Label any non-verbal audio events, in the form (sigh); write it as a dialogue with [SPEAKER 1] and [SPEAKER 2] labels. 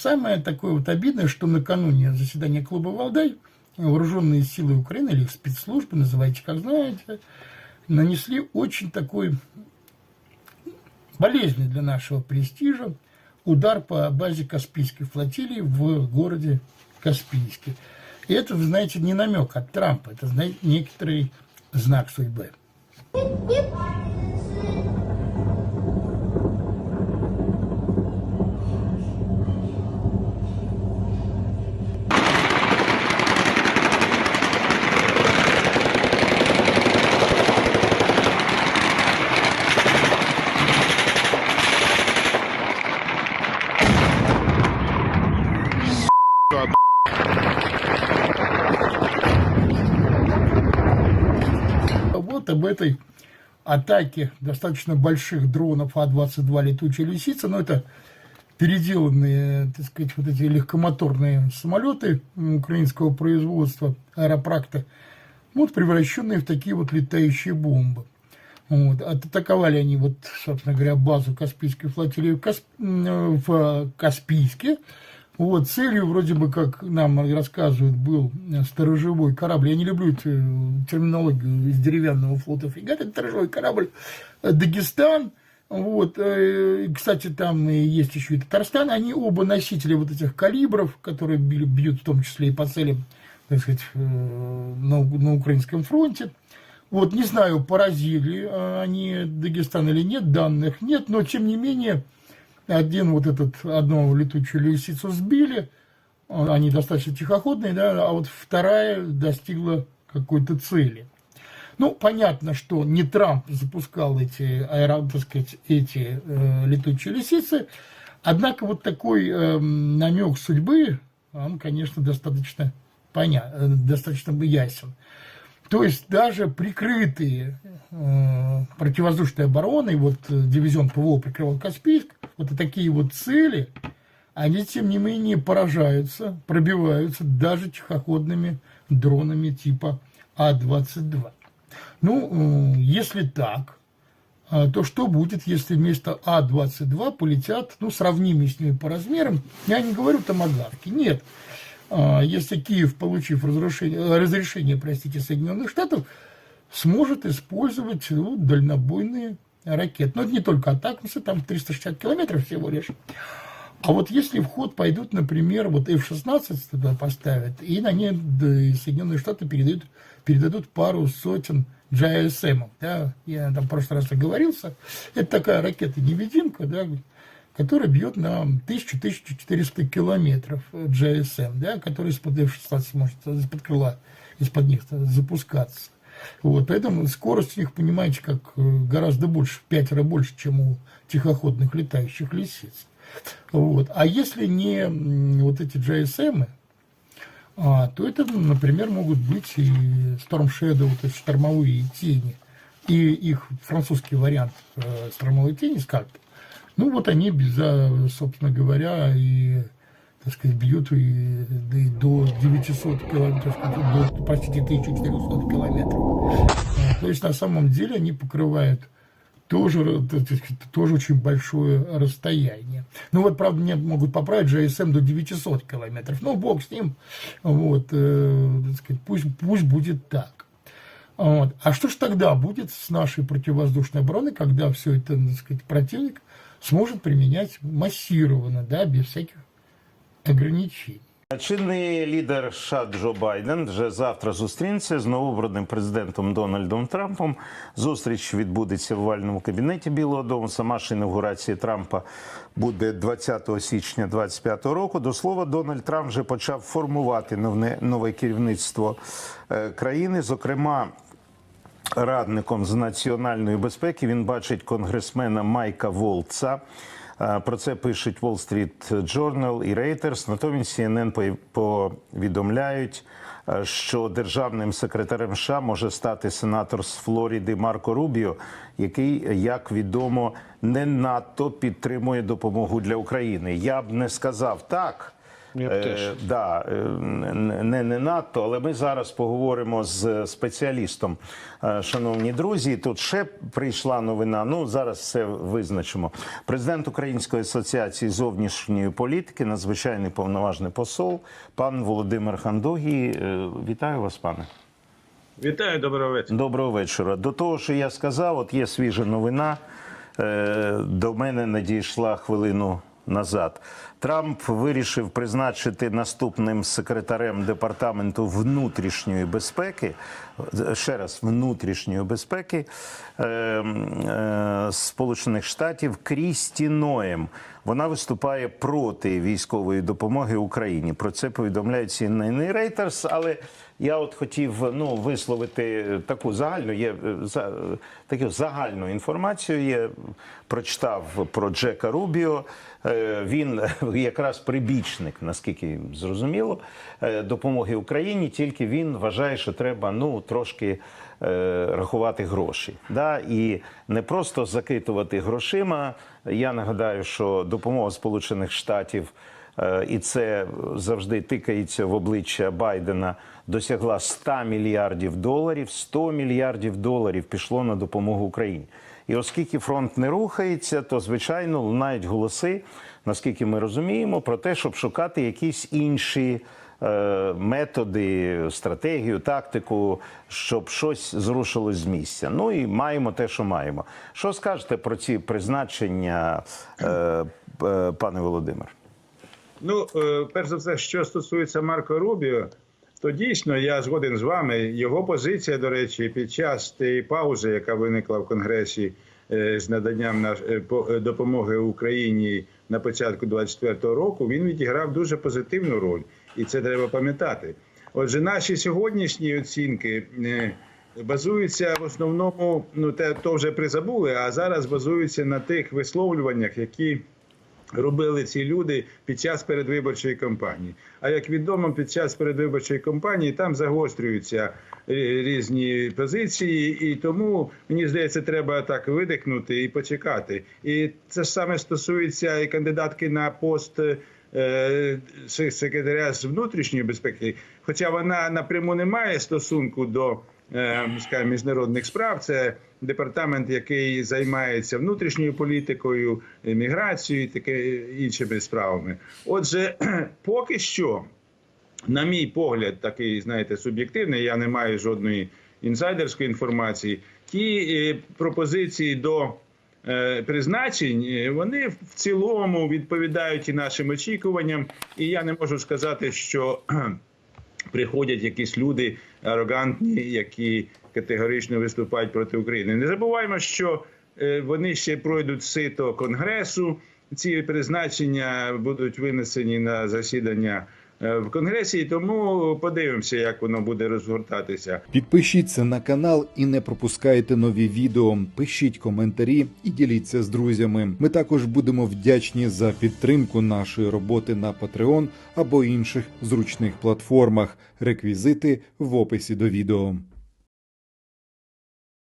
[SPEAKER 1] Самое такое вот обидное, что накануне заседания клуба «Валдай» вооруженные силы Украины или спецслужбы, называйте как знаете, нанесли очень такой болезненный для нашего престижа удар по базе Каспийской флотилии в городе Каспийске. И это, вы знаете, не намек от Трампа, это, знаете, некоторый знак судьбы. Об этой атаке достаточно больших дронов А-22 летучие лисицы, но это переделанные, так сказать, вот эти легкомоторные самолеты украинского производства, аэропракта, вот превращенные в такие вот летающие бомбы. Вот. Атаковали они, вот, собственно говоря, базу Каспийской флотилии в, Касп... в Каспийске. Вот, целью, вроде бы, как нам рассказывают, был сторожевой корабль. Я не люблю эту терминологию из деревянного флота фрегата. Это сторожевой корабль э, Дагестан. Вот, э, кстати, там есть еще и Татарстан. Они оба носители вот этих калибров, которые бьют в том числе и по целям, так сказать, э, на, на украинском фронте. Вот, не знаю, поразили э, они Дагестан или нет, данных нет, но тем не менее, один вот этот, одну летучую лисицу сбили, э, они достаточно тихоходные, да, а вот вторая достигла какой-то цели. Ну, понятно, что не Трамп запускал эти, аэро, так сказать, эти э, летучие лисицы, однако вот такой э, намек судьбы, он, конечно, достаточно понятен, достаточно ясен. То есть даже прикрытые э, противовоздушной обороной, вот э, дивизион ПВО прикрывал Каспийск, вот такие вот цели, они, тем не менее, поражаются, пробиваются даже тихоходными дронами типа А-22. Ну, э, если так, э, то что будет, если вместо А-22 полетят, ну, сравнимые с ними по размерам, я не говорю томогавки, нет, а, если Киев, получив разрушение, э, разрешение, простите, Соединенных Штатов, сможет использовать ну, дальнобойные ракеты. Но это не только атакамсы, там 360 километров всего лишь. А вот если в ход пойдут, например, вот F-16 туда поставят, и на ней Соединенные Штаты передают, передадут пару сотен GSM. Да, я там в прошлый раз оговорился. Это такая ракета-невидимка, да, которая бьет на 1000-1400 километров GSM, да, который из-под F-16 может из-под крыла, из-под них запускаться. Вот, поэтому скорость у них, понимаете, как э, гораздо больше, в пятеро больше, чем у тихоходных летающих лисиц. Вот. А если не вот эти GSM, а, то это, например, могут быть и Storm Shadow, то есть штормовые тени, и их французский вариант э, штормовой тени скальп. Ну, вот они, а, собственно говоря, и, так сказать, бьют и, и до 900 километров, до, простите, 1400 километров. А, То есть, на самом деле, они покрывают тоже, сказать, тоже очень большое расстояние. Ну вот, правда, мне могут поправить GSM до 900 километров. Ну, бог с ним. Вот, э, так сказать, пусть, пусть будет так. Вот. А что ж тогда будет с нашей противовоздушной обороной, когда все это, так сказать, противник сможет применять массированно, да, без всяких ограничений?
[SPEAKER 2] Чинний лідер США Джо Байден вже завтра зустрінеться з новообраним президентом Дональдом Трампом. Зустріч відбудеться в овальному кабінеті Білого Дому. Сама ж інаугурація Трампа буде 20 січня 2025 року. До слова, Дональд Трамп вже почав формувати нове керівництво е, країни. Зокрема, радником з національної безпеки він бачить конгресмена Майка Волца. Про це пишуть Wall Street Journal і Reuters. Натомість CNN повідомляють, що державним секретарем США може стати сенатор з Флориди Марко Рубіо, який, як відомо, не надто підтримує допомогу для України. Я б не сказав так.
[SPEAKER 3] Я б теж.
[SPEAKER 2] да, е, не, не надто, але ми зараз поговоримо з спеціалістом. Е, Шановні друзі, тут ще прийшла новина. Ну зараз все визначимо. Президент Української асоціації зовнішньої політики, надзвичайний повноважний посол, пан Володимир Хандогій. Е, Вітаю вас, пане.
[SPEAKER 4] Вітаю, доброго вечора.
[SPEAKER 2] Доброго вечора. До того, що я сказав, от є свіжа новина. Е, До мене надійшла хвилину назад. Трамп вирішив призначити наступним секретарем департаменту внутрішньої безпеки, ще раз внутрішньої безпеки е, е, Сполучених Штатів Крісті Ноєм. Вона виступає проти військової допомоги Україні. Про це повідомляють CNN Reuters, але я от хотів ну висловити таку загальну є е, за таку загальну інформацію. Я прочитав про Джека Рубіо. Е, Він (laughs) якраз прибічник, наскільки зрозуміло, е, допомоги Україні. Тільки він вважає, що треба ну трошки рахувати гроші. Да? І не просто закитувати грошима. Я нагадаю, що допомога Сполучених Штатів. Е, і це завжди тикається в обличчя Байдена, досягла 100 мільярдів доларів. 100 мільярдів доларів пішло на допомогу Україні. І оскільки фронт не рухається, то звичайно лунають голоси, наскільки ми розуміємо, про те, щоб шукати якісь інші е, методи, стратегію, тактику, щоб щось зрушилось з місця. Ну і маємо те, що маємо. Що скажете про ці призначення, е, е, пане Володимир?
[SPEAKER 4] Ну, е, перш за все, що стосується Марко Рубіо, то дійсно я згоден з вами. Його позиція, до речі, під час тієї паузи, яка виникла в Конгресі е, з наданням е, е, допомоги Україні на початку 24-го року, він відіграв дуже позитивну роль, і це треба пам'ятати. Отже, наші сьогоднішні оцінки. е, Базуються в основному, ну те то вже призабули, а зараз базуються на тих висловлюваннях, які робили ці люди під час передвиборчої кампанії. А як відомо, під час передвиборчої кампанії там загострюються е, різні позиції, і тому мені здається, треба так видихнути і почекати. І це ж саме стосується і кандидатки на пост. Е, се- Секретаря з внутрішньої безпеки, хоча вона напряму не має стосунку до е, скажімо, міжнародних справ, це департамент, який займається внутрішньою політикою, міграцією і таке іншими справами. Отже, (clears throat) поки що, на мій погляд, такий, знаєте, суб'єктивний, я не маю жодної інсайдерської інформації. Ті е, пропозиції до призначень, е, вони в цілому відповідають і нашим очікуванням. І я не можу сказати, що приходять якісь люди арогантні, які категорично виступають проти України. Не забуваємо, що е, вони ще пройдуть сито конгресу. Ці призначення будуть винесені на засідання е, в конгресі, тому подивимося, як воно буде розгортатися.
[SPEAKER 5] Підпишіться на канал і не пропускайте нові відео. Пишіть коментарі і діліться з друзями. Ми також будемо вдячні за підтримку нашої роботи на Patreon або інших зручних платформах. Реквізити в описі до відео.